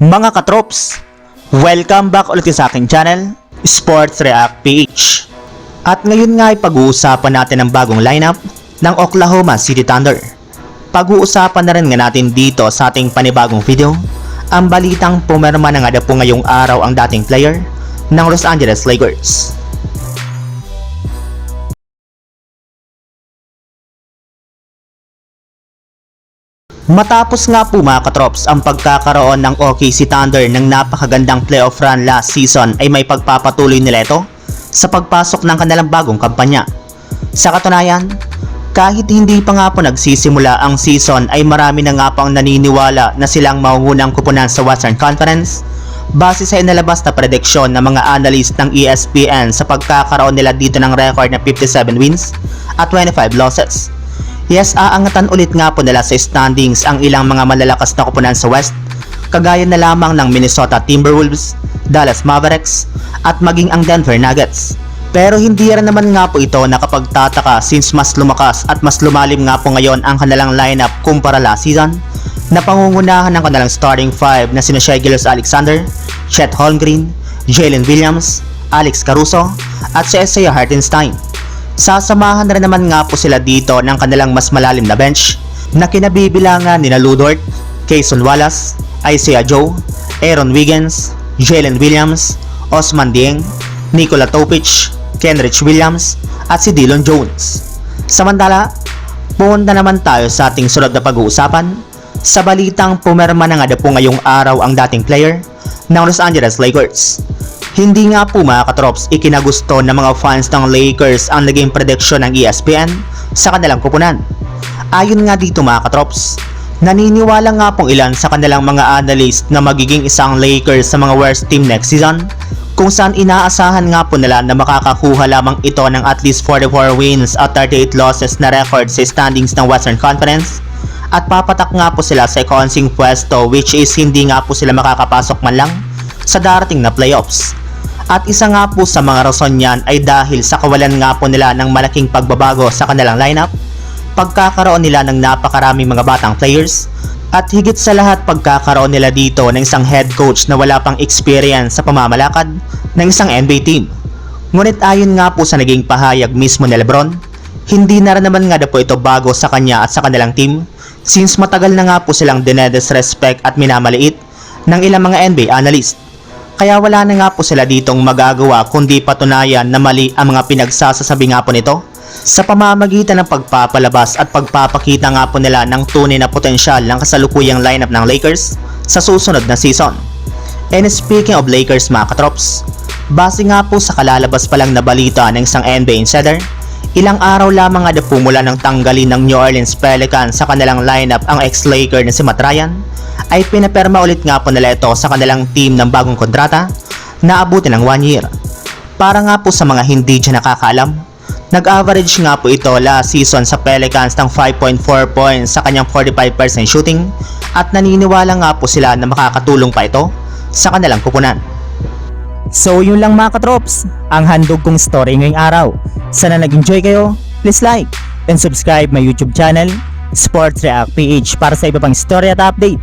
Mga katrops, welcome back ulit sa aking channel, Sports React PH. At ngayon nga ay pag-uusapan natin ang bagong lineup ng Oklahoma City Thunder. Pag-uusapan na rin nga natin dito sa ating panibagong video, ang balitang pumerma na nga po ngayong araw ang dating player ng Los Angeles Lakers. Matapos nga po mga katrops ang pagkakaroon ng OKC Thunder ng napakagandang playoff run last season ay may pagpapatuloy nila ito sa pagpasok ng kanilang bagong kampanya. Sa katunayan, kahit hindi pa nga po nagsisimula ang season ay marami na nga po ang naniniwala na silang maungunang kupunan sa Western Conference base sa inalabas na prediksyon ng mga analyst ng ESPN sa pagkakaroon nila dito ng record na 57 wins at 25 losses. Yes, aangatan ulit nga po nila sa standings ang ilang mga malalakas na kupunan sa West, kagaya na lamang ng Minnesota Timberwolves, Dallas Mavericks, at maging ang Denver Nuggets. Pero hindi rin naman nga po ito nakapagtataka since mas lumakas at mas lumalim nga po ngayon ang kanilang lineup kumpara last season na pangungunahan ng kanilang starting five na sina Shai Gilgeous Alexander, Chet Holmgren, Jalen Williams, Alex Caruso, at si Isaiah Hartenstein. Sasamahan na rin naman nga po sila dito ng kanilang mas malalim na bench na kinabibilangan nina Ludort, Kayson Wallace, Isaiah Joe, Aaron Wiggins, Jalen Williams, Osman Dieng, Nikola Topic, Kenrich Williams, at si Dillon Jones. Samantala, pumunta naman tayo sa ating sunod na pag-uusapan sa balitang pumerma na nga po ngayong araw ang dating player ng Los Angeles Lakers. Hindi nga po mga katrops ikinagusto ng mga fans ng Lakers ang naging prediction ng ESPN sa kanilang kupunan. Ayon nga dito mga katrops, naniniwala nga pong ilan sa kanilang mga analyst na magiging isang Lakers sa mga worst team next season kung saan inaasahan nga po nila na makakakuha lamang ito ng at least 44 wins at 38 losses na record sa standings ng Western Conference at papatak nga po sila sa ikawansing pwesto which is hindi nga po sila makakapasok man lang sa darating na playoffs. At isa nga po sa mga rason niyan ay dahil sa kawalan nga po nila ng malaking pagbabago sa kanilang lineup, pagkakaroon nila ng napakaraming mga batang players, at higit sa lahat pagkakaroon nila dito ng isang head coach na wala pang experience sa pamamalakad ng isang NBA team. Ngunit ayon nga po sa naging pahayag mismo ni Lebron, hindi na rin naman nga daw po ito bago sa kanya at sa kanilang team since matagal na nga po silang dinedisrespect at minamaliit ng ilang mga NBA analyst. Kaya wala na nga po sila ditong magagawa kundi patunayan na mali ang mga pinagsasasabi nga po nito sa pamamagitan ng pagpapalabas at pagpapakita nga po nila ng tunay na potensyal ng kasalukuyang lineup ng Lakers sa susunod na season. And speaking of Lakers mga katrops, base nga po sa kalalabas pa lang na balita ng isang NBA insider, ilang araw lamang nga na pumula ng tanggalin ng New Orleans Pelicans sa kanilang lineup ang ex-Laker na si Matt Ryan, ay pinaperma ulit nga po nila ito sa kanilang team ng bagong kontrata na abutin ng 1 year. Para nga po sa mga hindi dyan nakakaalam, nag-average nga po ito last season sa Pelicans ng 5.4 points sa kanyang 45% shooting at naniniwala nga po sila na makakatulong pa ito sa kanilang kupunan. So yun lang mga katrops, ang handog kong story ngayong araw. Sana nag-enjoy kayo, please like and subscribe my YouTube channel, Sports React PH para sa iba pang story at update